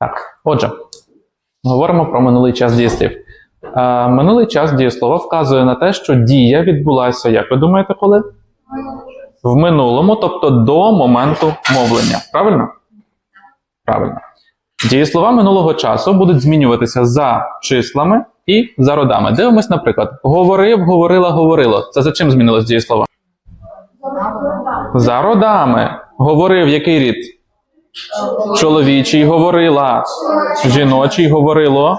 Так, отже, говоримо про минулий час дієслів. Е, минулий час дієслова вказує на те, що дія відбулася, як ви думаєте, коли? В минулому, тобто до моменту мовлення. Правильно? Правильно. Дієслова минулого часу будуть змінюватися за числами і за родами. Дивимось, наприклад, говорив, говорила, говорило. Це за чим змінилось дієслова? За родами. Говорив який рід? Чоловічий говорила. Жіночий говорило.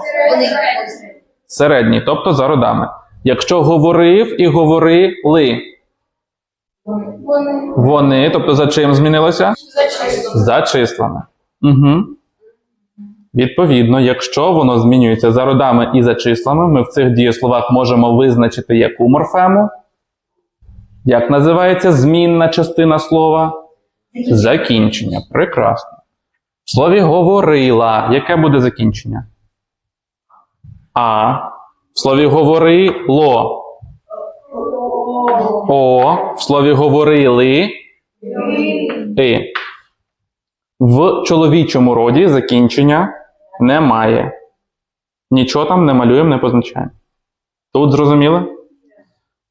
Середній, тобто за родами. Якщо говорив і говорили, Вони тобто за чим змінилося? За числами. Угу. Відповідно, якщо воно змінюється за родами і за числами, ми в цих дієсловах можемо визначити яку морфему. Як називається змінна частина слова? Закінчення. Прекрасно. В слові говорила. Яке буде закінчення? А. В слові говорило. О. В слові говорили. І. В чоловічому роді закінчення немає. Нічого там не малюємо, не позначаємо. Тут зрозуміло?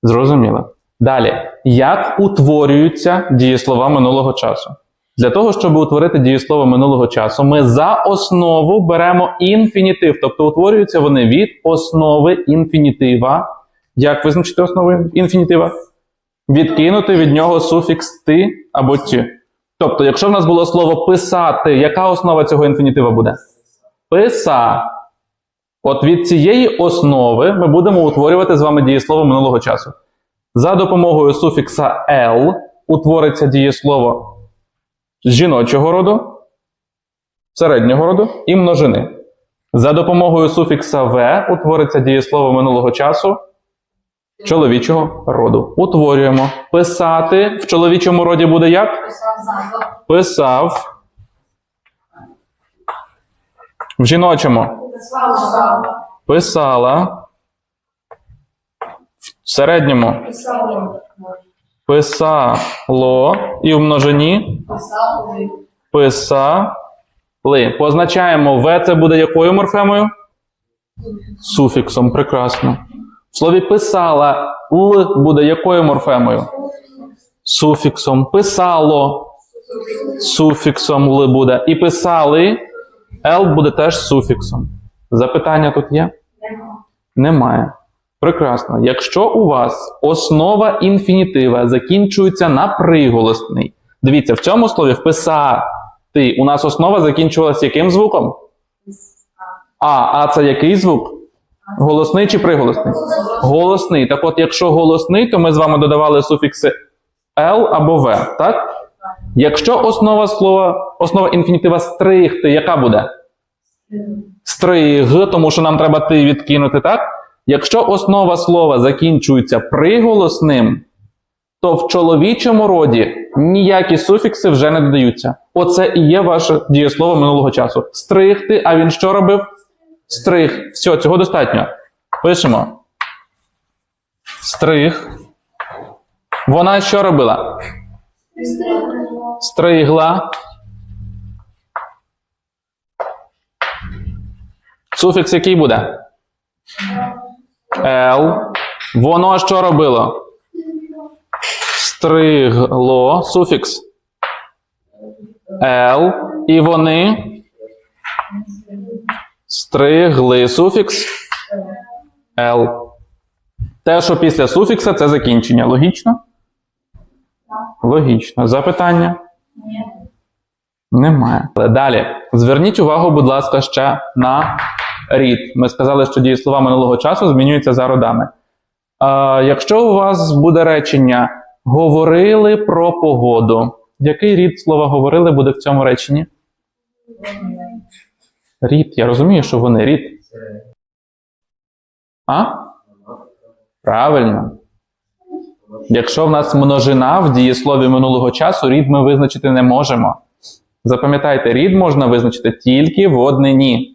Зрозуміло. Далі. Як утворюються дієслова минулого часу? Для того, щоб утворити дієслово минулого часу, ми за основу беремо інфінітив, тобто утворюються вони від основи інфінітива. Як визначити основу інфінітива? Відкинути від нього суфікс ти або ті. Тобто, якщо в нас було слово писати, яка основа цього інфінітива буде? Писа. От від цієї основи ми будемо утворювати з вами дієслово минулого часу. За допомогою суфікса L утвориться дієслово жіночого роду, середнього роду і множини. За допомогою суфікса В утвориться дієслово минулого часу чоловічого роду. Утворюємо. Писати в чоловічому роді буде як? Писав. В жіночому писала. В середньому писало. І в множині писали. Позначаємо В це буде якою морфемою? Суфіксом. Прекрасно. В слові писала Л буде якою морфемою? Суфіксом. Писало. Суфіксом Л буде. І писали. Л буде теж суфіксом. Запитання тут є? Немає. Прекрасно. Якщо у вас основа інфінітива закінчується на приголосний. Дивіться, в цьому слові вписати у нас основа закінчувалася яким звуком? А. А це який звук? Голосний чи приголосний? Голосний. Так от, якщо голосний, то ми з вами додавали суфікси L або В, так? Якщо основа слова, основа інфінітива стригти, яка буде? Стриг, тому що нам треба ти відкинути, так? Якщо основа слова закінчується приголосним, то в чоловічому роді ніякі суфікси вже не додаються. Оце і є ваше дієслово минулого часу. Стригти, а він що робив? Стриг. Все, цього достатньо. Пишемо. Стриг. Вона що робила? Стригла. Суфікс який буде? Л. Воно що робило? Стригло. Суфікс. Л. І вони. Стригли. Суфікс. Л. Те, що після суфікса, це закінчення. Логічно? Логічно. Запитання? Немає. Але Далі. Зверніть увагу, будь ласка, ще на рід. Ми сказали, що дієслова минулого часу змінюються за родами. А, якщо у вас буде речення говорили про погоду, який рід слова говорили буде в цьому реченні? Рід. Я розумію, що вони рід. А? Правильно. Якщо в нас множина в дієслові минулого часу, рід ми визначити не можемо. Запам'ятайте, рід можна визначити тільки в однині.